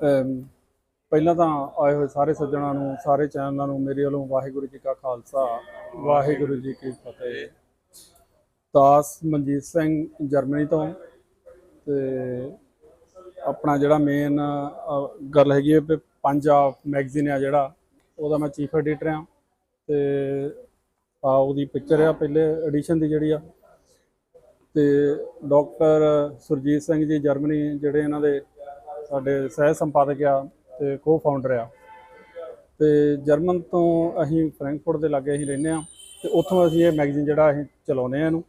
ਪਹਿਲਾਂ ਤਾਂ ਆਏ ਹੋਏ ਸਾਰੇ ਸੱਜਣਾਂ ਨੂੰ, ਸਾਰੇ ਚੈਨਲਾਂ ਨੂੰ ਮੇਰੇ ਵੱਲੋਂ ਵਾਹਿਗੁਰੂ ਜੀ ਕਾ ਖਾਲਸਾ, ਵਾਹਿਗੁਰੂ ਜੀ ਕੀ ਫਤਿਹ। ਦਾਸ ਮਨਜੀਤ ਸਿੰਘ ਜਰਮਨੀ ਤੋਂ ਤੇ ਆਪਣਾ ਜਿਹੜਾ ਮੇਨ ਗੱਲ ਹੈਗੀ ਹੈ ਵੀ ਪੰਜਾਬ ਮੈਗਜ਼ੀਨ ਆ ਜਿਹੜਾ, ਉਹਦਾ ਮੈਂ ਚੀਫ ਐਡੀਟਰ ਆ ਤੇ ਆ ਉਹਦੀ ਪਿਕਚਰ ਆ ਪਹਿਲੇ ਐਡੀਸ਼ਨ ਦੀ ਜਿਹੜੀ ਆ। ਤੇ ਡਾਕਟਰ ਸੁਰਜੀਤ ਸਿੰਘ ਜੀ ਜਰਮਨੀ, ਜਿਹੜੇ ਇਹਨਾਂ ਦੇ ਸਾਡੇ ਸਹਿ ਸੰਪਾਦਕ ਆ ਤੇ ਕੋ ਫਾਊਂਡਰ ਆ। ਤੇ ਜਰਮਨ ਤੋਂ ਅਸੀਂ ਫ੍ਰੈਂਕਫਰਟ ਦੇ ਲਾਗੇ ਅਸੀਂ ਰਹਿੰਦੇ ਆ ਤੇ ਉੱਥੋਂ ਅਸੀਂ ਇਹ ਮੈਗਜ਼ੀਨ ਜਿਹੜਾ ਅਸੀਂ ਚਲਾਉਂਦੇ ਆ ਇਹਨੂੰ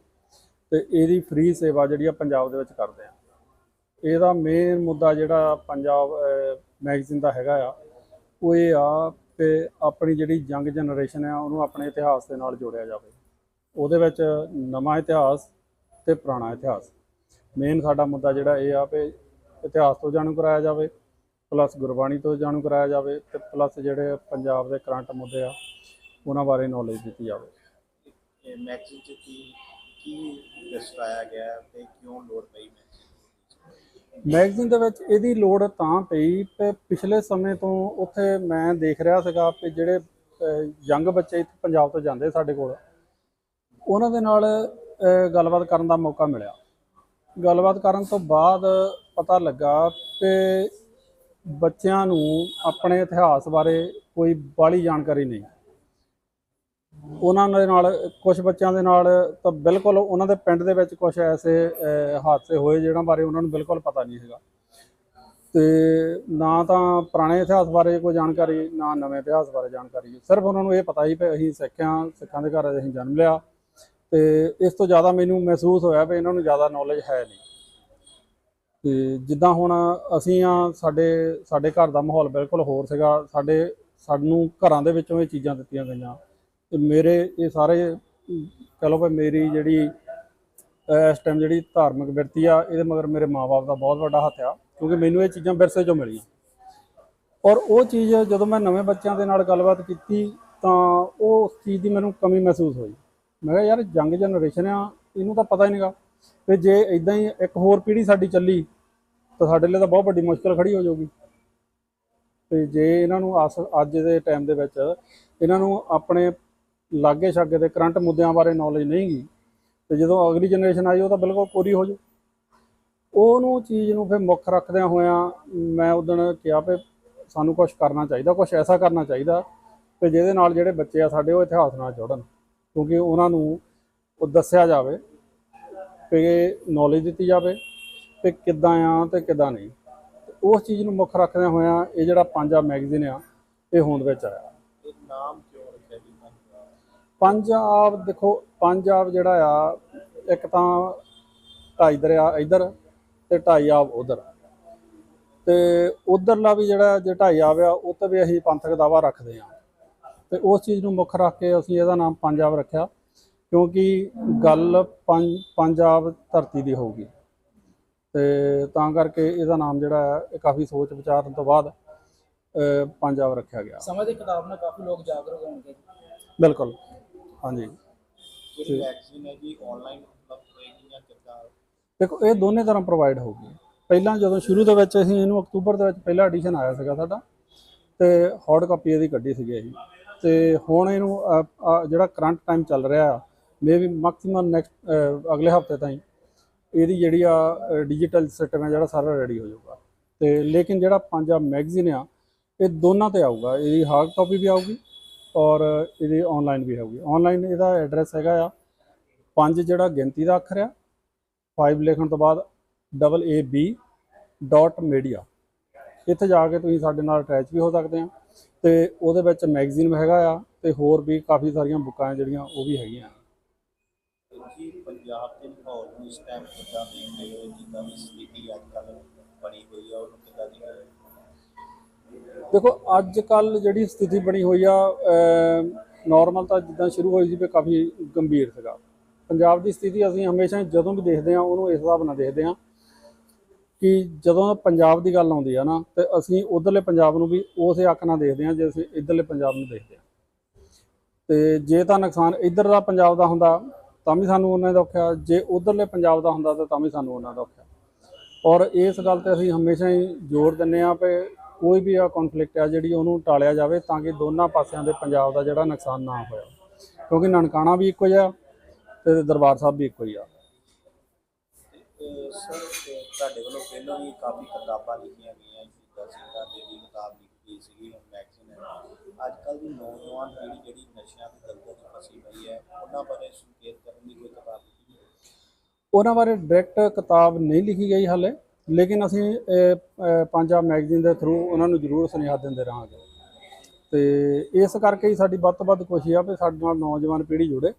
ਤੇ ਇਹਦੀ ਫ੍ਰੀ ਸੇਵਾ ਜਿਹੜੀ ਆ ਪੰਜਾਬ ਦੇ ਵਿੱਚ ਕਰਦੇ ਆ। ਇਹਦਾ ਮੇਨ ਮੁੱਦਾ ਜਿਹੜਾ ਪੰਜਾਬ ਮੈਗਜ਼ੀਨ ਦਾ ਹੈਗਾ ਆ, ਉਹ ਇਹ ਆ ਕਿ ਆਪਣੀ ਜਿਹੜੀ ਯੰਗ ਜਨਰੇਸ਼ਨ ਆ ਉਹਨੂੰ ਆਪਣੇ ਇਤਿਹਾਸ ਦੇ ਨਾਲ ਜੋੜਿਆ ਜਾਵੇ। ਉਹਦੇ ਵਿੱਚ ਨਵਾਂ ਇਤਿਹਾਸ ਤੇ ਪੁਰਾਣਾ ਇਤਿਹਾਸ। ਮੇਨ ਸਾਡਾ ਮੁੱਦਾ ਜਿਹੜਾ ਇਹ ਆ ਕਿ ਇਤਿਹਾਸ ਤੋਂ ਜਾਣੂ ਕਰਾਇਆ ਜਾਵੇ ਪਲੱਸ ਗੁਰਬਾਣੀ ਤੋਂ ਜਾਣੂ ਕਰਾਇਆ ਜਾਵੇ ਤੇ ਪਲੱਸ ਜਿਹੜੇ ਪੰਜਾਬ ਦੇ ਕਰੰਟ ਮੁੱਦੇ ਆ ਉਹਨਾਂ ਬਾਰੇ ਨੌਲੇਜ ਦਿੱਤੀ ਜਾਵੇ। ਮੈਗਜ਼ੀਨ ਚ ਕੀ ਕੀ ਦਰਸਾਇਆ ਗਿਆ ਹੈ ਤੇ ਕਿਉਂ ਲੋੜ ਪਈ ਮੈਗਜ਼ੀਨ ਮੈਗਜ਼ੀਨ ਦੇ ਵਿੱਚ ਇਹਦੀ ਲੋੜ ਤਾਂ ਪਈ ਕਿ ਪਿਛਲੇ ਸਮੇਂ ਤੋਂ ਉੱਥੇ ਮੈਂ ਦੇਖ ਰਿਹਾ ਸੀਗਾ ਕਿ ਜਿਹੜੇ ਯੰਗ ਬੱਚੇ ਇੱਥੇ ਪੰਜਾਬ ਤੋਂ ਜਾਂਦੇ ਸਾਡੇ ਕੋਲ ਉਹਨਾਂ ਦੇ ਨਾਲ ਗੱਲਬਾਤ ਕਰਨ ਦਾ ਮੌਕਾ ਮਿਲਿਆ। ਗੱਲਬਾਤ ਕਰਨ ਤੋਂ ਬਾਅਦ ਪਤਾ ਲੱਗਾ ਕਿ ਬੱਚਿਆਂ ਨੂੰ ਆਪਣੇ ਇਤਿਹਾਸ ਬਾਰੇ ਕੋਈ ਬਾਹਲੀ ਜਾਣਕਾਰੀ ਨਹੀਂ। ਉਹਨਾਂ ਦੇ ਨਾਲ ਕੁਝ ਬੱਚਿਆਂ ਦੇ ਨਾਲ ਤਾਂ ਬਿਲਕੁਲ ਉਹਨਾਂ ਦੇ ਪਿੰਡ ਦੇ ਵਿੱਚ ਕੁਝ ਐਸੇ ਹਾਦਸੇ ਹੋਏ ਜਿਹਨਾਂ ਬਾਰੇ ਉਹਨਾਂ ਨੂੰ ਬਿਲਕੁਲ ਪਤਾ ਨਹੀਂ ਹੈਗਾ। ਤੇ ਨਾ ਤਾਂ ਪੁਰਾਣੇ ਇਤਿਹਾਸ ਬਾਰੇ ਕੋਈ ਜਾਣਕਾਰੀ, ਨਾ ਨਵੇਂ ਇਤਿਹਾਸ ਬਾਰੇ ਜਾਣਕਾਰੀ। ਸਿਰਫ ਉਹਨਾਂ ਨੂੰ ਇਹ ਪਤਾ ਹੀ ਕਿ ਅਸੀਂ ਸਿੱਖਿਆਂ, ਸਿੱਖਾਂ ਦੇ ਘਰ ਅਸੀਂ ਜਨਮ ਲਿਆ। ਤੇ ਇਸ ਤੋਂ ਜ਼ਿਆਦਾ ਮੈਨੂੰ ਮਹਿਸੂਸ ਹੋਇਆ ਵੀ ਇਹਨਾਂ ਨੂੰ ਜ਼ਿਆਦਾ ਨੌਲੇਜ ਹੈ ਨਹੀਂ। ਤੇ ਜਿੱਦਾਂ ਹੁਣ ਅਸੀਂ ਆ ਸਾਡੇ ਸਾਡੇ ਘਰ ਦਾ ਮਾਹੌਲ ਬਿਲਕੁਲ ਹੋਰ ਸੀਗਾ। ਸਾਡੇ ਸਾਨੂੰ ਘਰਾਂ ਦੇ ਵਿੱਚੋਂ ਇਹ ਚੀਜ਼ਾਂ ਦਿੱਤੀਆਂ ਗਈਆਂ। ਤੇ ਮੇਰੇ ਇਹ ਸਾਰੇ ਅਮ, ਕਹ ਲਓ ਵੀ ਮੇਰੀ ਜਿਹੜੀ ਇਸ ਟਾਈਮ ਜਿਹੜੀ ਧਾਰਮਿਕ ਵਿਰਤੀ ਆ ਇਹਦੇ ਮਗਰ ਮੇਰੇ ਮਾਪੇ ਦਾ ਬਹੁਤ ਵੱਡਾ ਹੱਥ ਆ ਕਿਉਂਕਿ ਮੈਨੂੰ ਇਹ ਚੀਜ਼ਾਂ ਵਿਰਸੇ ਚੋਂ ਮਿਲੀਆਂ। ਔਰ ਉਹ ਚੀਜ਼ ਜਦੋਂ ਮੈਂ ਨਵੇਂ ਬੱਚਿਆਂ ਦੇ ਨਾਲ ਗੱਲਬਾਤ ਕੀਤੀ ਤਾਂ ਉਹ ਉਸ ਚੀਜ਼ ਦੀ ਮੈਨੂੰ ਕਮੀ ਮਹਿਸੂਸ ਹੋਈ। ਮੈਂ ਕਿਹਾ ਯਾਰ ਯੰਗ ਜਨਰੇਸ਼ਨ ਆ ਇਹਨੂੰ ਤਾਂ ਪਤਾ ਹੀ ਨਹੀਂਗਾ ਤੇ ਜੇ ਇਦਾਂ ਹੀ ਇੱਕ ਹੋਰ ਪੀੜ੍ਹੀ ਸਾਡੀ ਚੱਲੀ, ਤਾਂ ਸਾਡੇ ਲਈ ਤਾਂ ਬਹੁਤ ਵੱਡੀ ਮੁਸ਼ਕਲ ਖੜੀ ਹੋ ਜਾਊਗੀ। ਤੇ ਜੇ ਇਹਨਾਂ ਨੂੰ ਆਸ, ਅੱਜ ਦੇ ਟਾਈਮ ਦੇ ਵਿੱਚ ਇਹਨਾਂ ਨੂੰ ਆਪਣੇ ਲਾਗੇ ਛਾਗੇ ਦੇ ਕਰੰਟ ਮੁੱਦਿਆਂ ਬਾਰੇ ਨੌਲੇਜ ਨਹੀਂ ਗੀ, ਤੇ ਜਦੋਂ ਅਗਲੀ ਜਨਰੇਸ਼ਨ ਆਈ, ਉਹ ਤਾਂ ਬਿਲਕੁਲ ਪੂਰੀ ਹੋ ਜੂ ਉਹਨੂੰ ਚੀਜ਼ ਨੂੰ ਫਿਰ ਮੁੱਖ ਰੱਖਦਿਆਂ ਹੋਇਆਂ ਮੈਂ ਉਦੋਂ ਕਿਹਾ ਵੀ ਸਾਨੂੰ ਕੁਝ ਕਰਨਾ ਚਾਹੀਦਾ ਕੁਝ ਐਸਾ ਕਰਨਾ ਚਾਹੀਦਾ ਕਿ ਜਿਹਦੇ ਨਾਲ ਜਿਹੜੇ ਬੱਚੇ ਆ ਸਾਡੇ ਉਹ ਇਤਿਹਾਸ ਨਾਲ ਜੁੜਨ, ਕਿਉਂਕਿ ਉਹਨਾਂ ਨੂੰ ਉਹ ਦੱਸਿਆ ਜਾਵੇ ਕਿ ਨੌਲੇਜ ਦਿੱਤੀ ਜਾਵੇ ਕਿ ਕਿੱਦਾਂ ਆ ਤੇ ਕਿੱਦਾਂ ਨਹੀਂ। ਉਸ ਚੀਜ਼ ਨੂੰ ਮੁੱਖ ਰੱਖਦਿਆਂ ਹੋਇਆਂ ਇਹ ਜਿਹੜਾ ਪੰਜਾਬ ਮੈਗਜ਼ੀਨ ਆ ਇਹ ਹੋਂਦ ਵਿੱਚ ਆਇਆ। ਇਹ ਨਾਮ ਕਿਉਂ ਰੱਖਿਆ ਜੀ ਪੰਜਾਬ ਪੰਜਾਬ ਦੇਖੋ ਪੰਜਾਬ ਜਿਹੜਾ ਆ ਇੱਕ ਤਾਂ ਢਾਈ ਦਰਿਆ ਇੱਧਰ ਤੇ ਢਾਈ ਆਬ ਉਧਰ। ਤੇ ਉਧਰਲਾ ਵੀ ਜਿਹੜਾ ਜੇ ਢਾਈ ਆਬ ਆ ਉਹ ਤੇ ਵੀ ਅਸੀਂ ਪੰਥਕ ਦਾਵਾ ਰੱਖਦੇ ਆ। ਤੇ ਉਸ ਚੀਜ਼ ਨੂੰ ਮੁੱਖ ਰੱਖ ਕੇ ਅਸੀਂ ਇਹਦਾ ਨਾਮ ਪੰਜਾਬ ਰੱਖਿਆ। ਕਿਉਂਕਿ ਗੱਲ ਪੰਜ ਪੰਜਾਬ ਧਰਤੀ ਦੀ ਹੋਊਗੀ। ਤੇ ਤਾਂ ਕਰਕੇ ਇਹਦਾ ਨਾਮ ਜਿਹੜਾ ਹੈ ਇਹ ਕਾਫੀ ਸੋਚ ਵਿਚਾਰਨ ਤੋਂ ਬਾਅਦ ਪੰਜਾਬ ਰੱਖਿਆ ਗਿਆ। ਸਮੇਂ ਦੀ ਕਿਤਾਬ ਨਾਲ ਕਾਫੀ ਲੋਕ ਜਾਗਰੂਕ ਹੋਣਗੇ। ਬਿਲਕੁਲ ਹਾਂਜੀ। ਜਿਹੜੀ ਮੈਗਜ਼ੀਨ ਹੈ ਜੀ ਆਨਲਾਈਨ ਉਪਲਬਧ ਹੋਏਗੀ ਜਾਂ ਕਿੱਦਾਂ? ਦੇਖੋ ਇਹ ਦੋਨੇ ਤਰ੍ਹਾਂ ਪ੍ਰੋਵਾਈਡ ਹੋਊਗੀ। ਪਹਿਲਾਂ ਜਦੋਂ ਸ਼ੁਰੂ ਦੇ ਵਿੱਚ ਅਸੀਂ ਇਹਨੂੰ ਅਕਤੂਬਰ ਦੇ ਵਿੱਚ ਪਹਿਲਾ ਐਡੀਸ਼ਨ ਆਇਆ ਸੀਗਾ ਸਾਡਾ ਤੇ ਹਾਰਡ ਕਾਪੀ ਇਹਦੀ ਕੱਢੀ ਸੀਗੀ ਅਸੀਂ। ਤੇ ਹੁਣ ਇਹਨੂੰ ਅ, ਅ, ਜਿਹੜਾ ਕਰੰਟ ਟਾਈਮ ਚੱਲ ਰਿਹਾ ਆ ਮੇ ਵੀ ਮੈਕਸਿਮਮ ਨੈਕਸਟ ਅਗਲੇ ਹਫ਼ਤੇ ਤਾਈਂ ਇਹਦੀ ਜਿਹੜੀ ਆ ਡਿਜੀਟਲ ਸਿਸਟਮ ਹੈ ਜਿਹੜਾ ਸਾਰਾ ਰੈਡੀ ਹੋ ਜਾਊਗਾ। ਤੇ ਲੇਕਿਨ ਜਿਹੜਾ ਪੰਜਾਬ ਮੈਗਜ਼ੀਨ ਆ, ਇਹ ਦੋਨਾਂ ਤੇ ਆਊਗਾ। ਇਹਦੀ ਹਾਰਡ ਕਾਪੀ ਵੀ ਆਊਗੀ ਔਰ ਇਹਦੀ ਆਨਲਾਈਨ ਵੀ ਆਊਗੀ। ਆਨਲਾਈਨ ਇਹਦਾ ਐਡਰੈਸ ਹੈਗਾ ਆ ਪੰਜ ਜਿਹੜਾ ਗਿਣਤੀ ਦਾ ਅੱਖਰ ਆ 5 ਲਿਖਣ ਤੋਂ ਬਾਅਦ double A B dot media ਇੱਥੇ ਜਾ ਕੇ ਤੁਸੀਂ ਸਾਡੇ ਨਾਲ ਅਟੈਚ ਵੀ ਹੋ ਸਕਦੇ ਆ ਤੇ ਉਹਦੇ ਵਿੱਚ ਮੈਗਜ਼ੀਨ ਹੈਗਾ ਆ ਤੇ ਹੋਰ ਵੀ ਕਾਫੀ ਸਾਰੀਆਂ ਬੁੱਕਾਂ ਆ ਜਿਹੜੀਆਂ ਉਹ ਵੀ ਹੈਗੀਆਂ। ਜੀ ਪੰਜਾਬ ਦੇ ਮਾਹੌਲ ਨੂੰ ਇਸ ਟਾਈਮ ਕਿੱਦਾਂ ਦੇਖਦੇ ਹੋ? ਜਿੱਦਾਂ ਦੀ ਸਥਿਤੀ ਅੱਜ ਕੱਲ੍ਹ ਬਣੀ ਹੋਈ ਆ, ਉਹਨੂੰ ਕਿੱਦਾਂ ਦੀ ਦੇਖੋ ਅੱਜ ਕੱਲ ਜਿਹੜੀ ਸਥਿਤੀ ਬਣੀ ਹੋਈ ਆ ਨਾਰਮਲ ਤਾਂ ਜਿੱਦਾਂ ਸ਼ੁਰੂ ਹੋਈ ਸੀ ਵੀ ਕਾਫੀ ਗੰਭੀਰ ਸੀਗਾ। ਪੰਜਾਬ ਦੀ ਸਥਿਤੀ ਅਸੀਂ ਹਮੇਸ਼ਾ ਜਦੋਂ ਵੀ ਦੇਖਦੇ ਆ, ਉਹਨੂੰ ਇਸ ਹਿਸਾਬ ਨਾਲ ਦੇਖਦੇ ਆ ਕਿ ਜਦੋਂ ਪੰਜਾਬ ਦੀ ਗੱਲ ਆਉਂਦੀ ਆ ਨਾ, ਤੇ ਅਸੀਂ ਉਧਰਲੇ ਪੰਜਾਬ ਨੂੰ ਵੀ ਉਸੇ ਅੱਖ ਨਾਲ ਦੇਖਦੇ ਆ, ਜੇ ਅਸੀਂ ਇਧਰਲੇ ਪੰਜਾਬ ਨੂੰ ਦੇਖਦੇ ਆ। ਤੇ ਜੇ ਤਾਂ ਨੁਕਸਾਨ ਇੱਧਰ ਦਾ ਪੰਜਾਬ ਦਾ ਹੁੰਦਾ ਤਾਂ ਵੀ ਸਾਨੂੰ ਉਹਨਾਂ ਦਾ ਔਖਾ, ਜੇ ਉਧਰਲੇ ਪੰਜਾਬ ਦਾ ਹੁੰਦਾ ਤਾਂ ਤਾਂ ਵੀ ਸਾਨੂੰ ਉਹਨਾਂ ਦਾ ਔਖਾ। ਔਰ ਇਸ ਗੱਲ ਤੇ ਅਸੀਂ ਹਮੇਸ਼ਾ ਹੀ ਜ਼ੋਰ ਦਿੰਨੇ ਆ ਕਿ ਕੋਈ ਵੀ ਆ ਕਨਫਲਿਕਟ ਆ ਜਿਹੜੀ ਉਹਨੂੰ ਟਾਲਿਆ ਜਾਵੇ ਤਾਂ ਕਿ ਦੋਨਾਂ ਪਾਸਿਆਂ ਦੇ ਪੰਜਾਬ ਦਾ ਜਿਹੜਾ ਨੁਕਸਾਨ ਨਾ ਹੋਇਆ। ਕਿਉਂਕਿ ਨਨਕਾਣਾ ਵੀ ਇੱਕੋ ਜਿਹਾ ਤੇ ਦਰਬਾਰ ਸਾਹਿਬ ਵੀ ਇੱਕੋ ਹੀ ਆ ਸਰ, ਤੁਹਾਡੇ ਵੱਲੋਂ ਪਹਿਲਾਂ ਵੀ ਕਾਫੀ ਕਿਤਾਬਾਂ ਲਿਖੀਆਂ ਗਈਆਂ ਸ਼ਹੀਦਾਂ ਸਿੰਘਾਂ ਦੇ ਵੀ ਕਿਤਾਬ ਲਿਖੀ ਸੀਗੀ ਹੁਣ ਮੈਗਜ਼ੀਨ ਅੱਜ ਕੱਲ ਦੀ ਨੌਜਵਾਨ ਪੀੜ੍ਹੀ ਜਿਹੜੀ ਨਸ਼ਿਆਂ ਦੀ ਦਲਦਲ 'ਚ ਫਸੀ ਪਈ ਹੈ, ਉਹਨਾਂ ਬਾਰੇ ਸੰਕੇਤ ਕਰਨ ਦੀ ਕੋਈ ਕਿਤਾਬ ਲਿਖੀ ਹੈ? ਉਹਨਾਂ ਬਾਰੇ ਡਾਇਰੈਕਟ ਕਿਤਾਬ ਨਹੀਂ ਲਿਖੀ ਗਈ ਹਾਲੇ, ਲੇਕਿਨ ਅਸੀਂ ਪੰਜਾਬ ਮੈਗਜ਼ੀਨ ਦੇ ਥਰੂ ਉਹਨਾਂ ਨੂੰ ਜ਼ਰੂਰ ਸੁਨੇਹਾ ਦਿੰਦੇ ਰਹਾਂਗੇ ਤੇ ਇਸ ਕਰਕੇ ਹੀ ਸਾਡੀ ਵੱਧ ਤੋਂ ਵੱਧ ਕੋਸ਼ਿਸ਼ ਆ ਵੀ ਸਾਡੇ ਨਾਲ ਨੌਜਵਾਨ ਪੀੜ੍ਹੀ ਜੁੜੇ,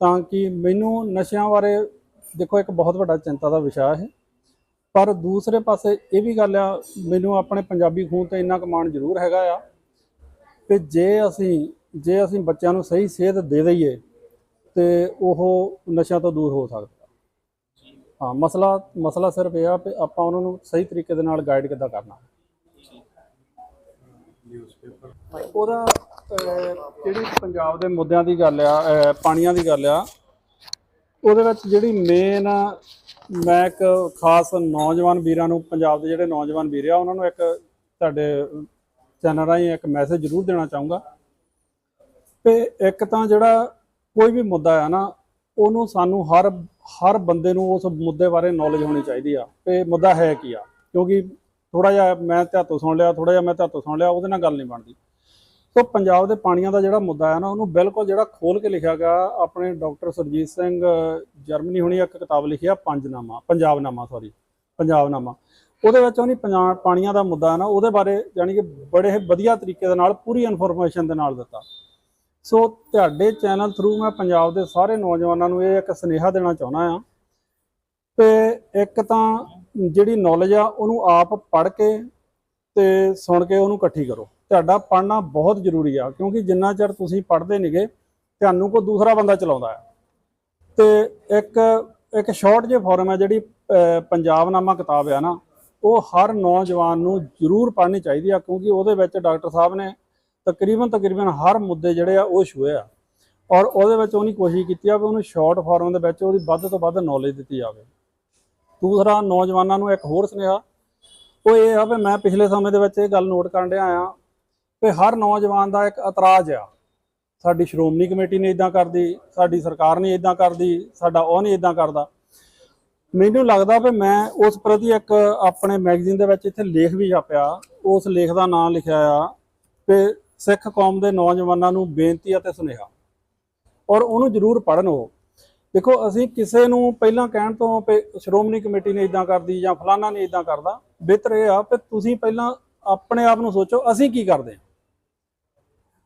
ਤਾਂ ਕਿ ਮੈਨੂੰ ਨਸ਼ਿਆਂ ਬਾਰੇ ਦੇਖੋ, ਇੱਕ ਬਹੁਤ ਵੱਡਾ ਚਿੰਤਾ ਦਾ ਵਿਸ਼ਾ ਹੈ ਪਰ ਦੂਸਰੇ ਪਾਸੇ ਇਹ ਵੀ ਗੱਲ ਆ, ਮੈਨੂੰ ਆਪਣੇ ਪੰਜਾਬੀ ਖੂਨ ਤੇ ਇੰਨਾ ਕਮਾਣ ਜ਼ਰੂਰ ਹੈਗਾ ਆ ਕਿ ਜੇ ਅਸੀਂ ਜੇ ਅਸੀਂ ਬੱਚਿਆਂ ਨੂੰ ਸਹੀ ਸਿਹਤ ਦੇ ਦਈਏ, ਤੇ ਉਹ ਨਸ਼ਿਆਂ ਤੋਂ ਦੂਰ ਹੋ ਸਕਦਾ। ਹਾਂ, ਮਸਲਾ ਮਸਲਾ ਸਿਰਫ ਇਹ ਆ ਕਿ ਆਪਾਂ ਉਹਨਾਂ ਨੂੰ ਸਹੀ ਤਰੀਕੇ ਦੇ ਨਾਲ ਗਾਈਡ ਕਿੱਦਾਂ ਕਰਨਾ। ਉਹਦਾ ਜਿਹੜੀ ਪੰਜਾਬ ਦੇ ਮੁੱਦਿਆਂ ਦੀ ਗੱਲ ਆ ਪਾਣੀਆਂ ਦੀ ਗੱਲ ਆ, ਉਹਦੇ ਵਿੱਚ ਜਿਹੜੀ ਮੇਨ ਮੈਂ ਇੱਕ ਖਾਸ ਨੌਜਵਾਨ ਵੀਰਾਂ ਨੂੰ, ਪੰਜਾਬ ਦੇ ਜਿਹੜੇ ਨੌਜਵਾਨ ਵੀਰ ਆ, ਉਹਨਾਂ ਨੂੰ ਇੱਕ ਤੁਹਾਡੇ ਚੈਨਲ ਰਾਹੀਂ ਇੱਕ ਮੈਸੇਜ ਜ਼ਰੂਰ ਦੇਣਾ ਚਾਹੂੰਗਾ। ਕਿ ਇੱਕ ਤਾਂ ਜਿਹੜਾ ਕੋਈ ਵੀ ਮੁੱਦਾ ਆ ਨਾ, ਉਹਨੂੰ ਸਾਨੂੰ ਹਰ ਹਰ ਬੰਦੇ ਨੂੰ ਉਸ ਮੁੱਦੇ ਬਾਰੇ ਨੌਲੇਜ ਹੋਣੀ ਚਾਹੀਦੀ ਆ। ਕਿ ਮੁੱਦਾ ਹੈ ਕੀ ਆ? ਕਿਉਂਕਿ ਥੋੜਾ ਜਿਹਾ ਮੈਂ ਧਿਆਤੋਂ ਸੁਣ ਲਿਆ ਥੋੜਾ ਜਿਹਾ ਮੈਂ ਧਿਆਤੋਂ ਸੁਣ ਲਿਆ, ਉਹਦੇ ਨਾਲ ਗੱਲ ਨਹੀਂ ਬਣਦੀ। ਸੋ ਪੰਜਾਬ ਦੇ ਪਾਣੀਆਂ ਦਾ ਜਿਹੜਾ ਮੁੱਦਾ ਹੈ ਨਾ, ਉਹਨੂੰ ਬਿਲਕੁਲ ਜਿਹੜਾ ਖੋਲ ਕੇ ਲਿਖਿਆ ਗਿਆ, ਆਪਣੇ ਡਾਕਟਰ ਸੁਰਜੀਤ ਸਿੰਘ ਜਰਮਨੀ ਹੁਣੀ ਇੱਕ ਕਿਤਾਬ ਲਿਖੀ ਆ, ਪੰਜਨਾਮਾ ਪੰਜਾਬਨਾਮਾ ਸੌਰੀ ਪੰਜਾਬਨਾਮਾ ਉਹਦੇ ਵਿੱਚ ਉਹਨੇ ਪੰਜਾਬ ਪਾਣੀਆਂ ਦਾ ਮੁੱਦਾ ਹੈ ਨਾ ਉਹਦੇ ਬਾਰੇ ਯਾਨੀ ਕਿ ਬੜੇ ਵਧੀਆ ਤਰੀਕੇ ਦੇ ਨਾਲ ਪੂਰੀ ਇਨਫੋਰਮੇਸ਼ਨ ਦੇ ਨਾਲ ਦਿੱਤਾ। ਸੋ ਤੁਹਾਡੇ ਚੈਨਲ ਥਰੂ ਮੈਂ ਪੰਜਾਬ ਦੇ ਸਾਰੇ ਨੌਜਵਾਨਾਂ ਨੂੰ ਇਹ ਇੱਕ ਸੁਨੇਹਾ ਦੇਣਾ ਚਾਹੁੰਦਾ ਆ ਤੇ ਇੱਕ ਤਾਂ ਜਿਹੜੀ ਨੌਲੇਜ ਆ ਉਹਨੂੰ ਆਪ ਪੜ੍ਹ ਕੇ ਤੇ ਸੁਣ ਕੇ ਉਹਨੂੰ ਇਕੱਠੀ ਕਰੋ। ਤੁਹਾਡਾ ਪੜ੍ਹਨਾ ਬਹੁਤ ਜ਼ਰੂਰੀ ਆ ਕਿਉਂਕਿ ਜਿੰਨਾ ਚਿਰ ਤੁਸੀਂ ਪੜ੍ਹਦੇ ਨਹੀਂਗੇ ਤੁਹਾਨੂੰ ਕੋਈ ਦੂਸਰਾ ਬੰਦਾ ਚਲਾਉਂਦਾ ਆ। ਤੇ ਇੱਕ ਇੱਕ ਸ਼ਾਰਟ ਜਿਹੀ ਫੋਰਮ ਹੈ ਜਿਹੜੀ ਅਹ, ਪੰਜਾਬਨਾਮਾ ਕਿਤਾਬ ਆ ਨਾ ਉਹ ਹਰ ਨੌਜਵਾਨ ਨੂੰ ਜ਼ਰੂਰ ਪੜ੍ਹਨੀ ਚਾਹੀਦੀ ਆ, ਕਿਉਂਕਿ ਉਹਦੇ ਵਿੱਚ ਡਾਕਟਰ ਸਾਹਿਬ ਨੇ ਤਕਰੀਬਨ ਤਕਰੀਬਨ ਹਰ ਮੁੱਦੇ ਜਿਹੜੇ ਆ ਉਹ ਛੂਏ ਆ। ਔਰ ਉਹਦੇ ਵਿੱਚ ਉਹਨੇ ਕੋਸ਼ਿਸ਼ ਕੀਤੀ ਆ ਵੀ ਉਹਨੂੰ ਸ਼ਾਰਟ ਫਾਰਮ ਦੇ ਵਿੱਚ ਉਹਦੀ ਵੱਧ ਤੋਂ ਵੱਧ ਨੌਲੇਜ ਦਿੱਤੀ ਜਾਵੇ। ਦੂਸਰਾ, ਨੌਜਵਾਨਾਂ ਨੂੰ ਇੱਕ ਹੋਰ ਸੁਨੇਹਾ, ਉਹ ਇਹ ਆ ਵੀ ਮੈਂ ਪਿਛਲੇ ਸਮੇਂ ਦੇ ਵਿੱਚ ਇਹ ਗੱਲ ਨੋਟ ਕਰਨ ਡਿਆ ਆ ਕਿ ਹਰ ਨੌਜਵਾਨ ਦਾ ਇੱਕ ਇਤਰਾਜ਼ ਆ। ਸਾਡੀ ਸ਼੍ਰੋਮਣੀ ਕਮੇਟੀ ਨੇ ਇਦਾਂ ਕਰਦੀ, ਸਾਡੀ ਸਰਕਾਰ ਨੇ ਇਦਾਂ ਕਰਦੀ, ਸਾਡਾ ਉਹ ਨਹੀਂ ਇਦਾਂ ਕਰਦਾ। ਮੈਨੂੰ ਲੱਗਦਾ ਵੀ ਮੈਂ ਉਸ ਪ੍ਰਤੀ ਇੱਕ ਆਪਣੇ ਮੈਗਜ਼ੀਨ ਦੇ ਵਿੱਚ ਇੱਥੇ ਲੇਖ ਵੀ ਛਾਪਿਆ, ਉਸ ਲੇਖ ਦਾ ਨਾਮ ਲਿਖਿਆ ਆ ਕਿ ਸਿੱਖ ਕੌਮ ਦੇ ਨੌਜਵਾਨਾਂ ਨੂੰ ਬੇਨਤੀ ਅਤੇ ਸੁਨੇਹਾ। ਔਰ ਉਹਨੂੰ ਜ਼ਰੂਰ ਪੜ੍ਹਨ ਉਹ। ਦੇਖੋ, ਅਸੀਂ ਕਿਸੇ ਨੂੰ ਪਹਿਲਾਂ ਕਹਿਣ ਤੋਂ ਵੀ ਸ਼੍ਰੋਮਣੀ ਕਮੇਟੀ ਨੇ ਇਦਾਂ ਕਰਦੀ ਜਾਂ ਫਲਾਣਾ ਨੇ ਇਦਾਂ ਕਰਦਾ, ਬਿਹਤਰ ਇਹ ਆ ਕਿ ਤੁਸੀਂ ਪਹਿਲਾਂ ਆਪਣੇ ਆਪ ਨੂੰ ਸੋਚੋ, ਅਸੀਂ ਕੀ ਕਰਦੇ ਹਾਂ।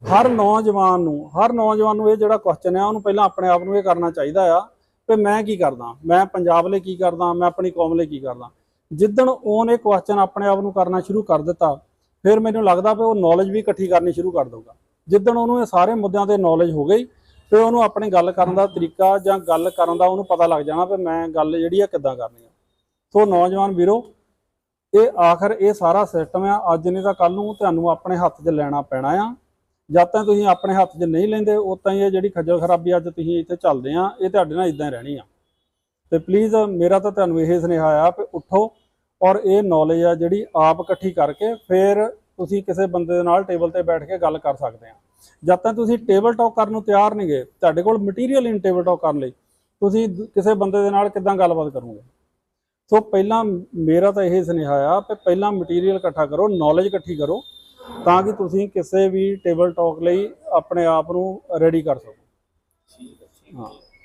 ਹਰ ਨੌਜਵਾਨ ਨੂੰ, ਹਰ ਨੌਜਵਾਨ ਨੂੰ ਇਹ ਜਿਹੜਾ ਕੁਐਸਚਨ ਆ, ਉਹਨੂੰ ਪਹਿਲਾਂ ਆਪਣੇ ਆਪ ਨੂੰ ਇਹ ਕਰਨਾ ਚਾਹੀਦਾ ਆ ਕਿ ਮੈਂ ਕੀ ਕਰਦਾ? ਮੈਂ ਪੰਜਾਬ ਲਈ ਕੀ ਕਰਦਾ? ਮੈਂ ਆਪਣੀ ਕੌਮ ਲਈ ਕੀ ਕਰਦਾ? ਜਿੱਦਣ ਉਹਨੇ ਕੁਐਸਚਨ ਆਪਣੇ ਆਪ ਨੂੰ ਕਰਨਾ ਸ਼ੁਰੂ ਕਰ ਦਿੱਤਾ, ਫਿਰ ਮੈਨੂੰ ਲੱਗਦਾ ਵੀ ਉਹ ਨੌਲੇਜ ਵੀ ਇਕੱਠੀ ਕਰਨੀ ਸ਼ੁਰੂ ਕਰ ਦਊਗਾ। ਜਿੱਦਣ ਉਹਨੂੰ ਇਹ ਸਾਰੇ ਮੁੱਦਿਆਂ ਤੇ ਨੌਲੇਜ ਹੋ ਗਈ, ਫਿਰ ਉਹਨੂੰ ਆਪਣੀ ਗੱਲ ਕਰਨ ਦਾ ਤਰੀਕਾ ਜਾਂ ਗੱਲ ਕਰਨ ਦਾ ਉਹਨੂੰ ਪਤਾ ਲੱਗ ਜਾਣਾ ਵੀ ਮੈਂ ਗੱਲ ਜਿਹੜੀ ਆ ਕਿੱਦਾਂ ਕਰਨੀ ਆ। ਸੋ ਨੌਜਵਾਨ ਵੀਰੋ, ਇਹ ਆਖਰ ਇਹ ਸਾਰਾ ਸਿਸਟਮ ਆ। ਅੱਜ ਨਹੀਂ ਤਾਂ ਕੱਲ ਨੂੰ ਤੁਹਾਨੂੰ ਆਪਣੇ ਹੱਥ 'ਚ ਲੈਣਾ ਪੈਣਾ ਆ। ਜਦ ਤੱਕ ਤੁਸੀਂ ਆਪਣੇ ਹੱਥ 'ਚ ਨਹੀਂ ਲੈਂਦੇ, ਉਦੋਂ ਹੀ ਇਹ ਜਿਹੜੀ ਖੱਜਲ ਖਰਾਬੀ ਅੱਜ ਤੁਸੀਂ ਇੱਥੇ ਚੱਲਦੇ ਆ, ਇਹ ਤੁਹਾਡੇ ਨਾਲ ਇਦਾਂ ਹੀ ਰਹਿਣੀ ਆ। ਤੇ ਪਲੀਜ਼ ਮੇਰਾ ਤਾਂ ਤੁਹਾਨੂੰ ਇਹ ਸੁਨੇਹਾ ਆ ਕਿ ਉੱਠੋ ਔਰ ਇਹ ਨੌਲੇਜ ਆ ਜਿਹੜੀ ਆਪ ਇਕੱਠੀ ਕਰਕੇ ਫਿਰ ਤੁਸੀਂ ਕਿਸੇ ਬੰਦੇ ਦੇ ਨਾਲ ਟੇਬਲ ਤੇ ਬੈਠ ਕੇ ਗੱਲ ਕਰ ਸਕਦੇ ਆ। ਜਦ ਤੱਕ ਤੁਸੀਂ ਟੇਬਲ ਟਾਕ ਕਰਨ ਨੂੰ ਤਿਆਰ ਨਹੀਂ ਨਹੀਂਗੇ ਤੁਹਾਡੇ ਕੋਲ ਮਟੀਰੀਅਲ ਇਨ ਟੇਬਲ ਟਾਕ ਕਰਨ ਲਈ ਤੁਸੀਂ ਕਿਸੇ ਬੰਦੇ ਦੇ ਨਾਲ ਕਿੱਦਾਂ ਗੱਲਬਾਤ ਕਰੋਗੇ? ਸੋ ਪਹਿਲਾਂ ਮੇਰਾ ਤਾਂ ਇਹ ਸੁਨੇਹਾ ਆ ਕਿ ਪਹਿਲਾਂ ਮਟੀਰੀਅਲ ਇਕੱਠਾ ਕਰੋ ਨੌਲੇਜ ਇਕੱਠੀ ਕਰੋ। ਤਾਂ ਕਿ ਤੁਸੀਂ ਕਿਸੇ ਵੀ ਟੇਬਲ ਟਾਕ ਲਈ ਆਪਣੇ ਆਪ ਨੂੰ ਰੈਡੀ ਕਰ ਸਕੋ। ਠੀਕ ਹੈ। ਹਾਂ।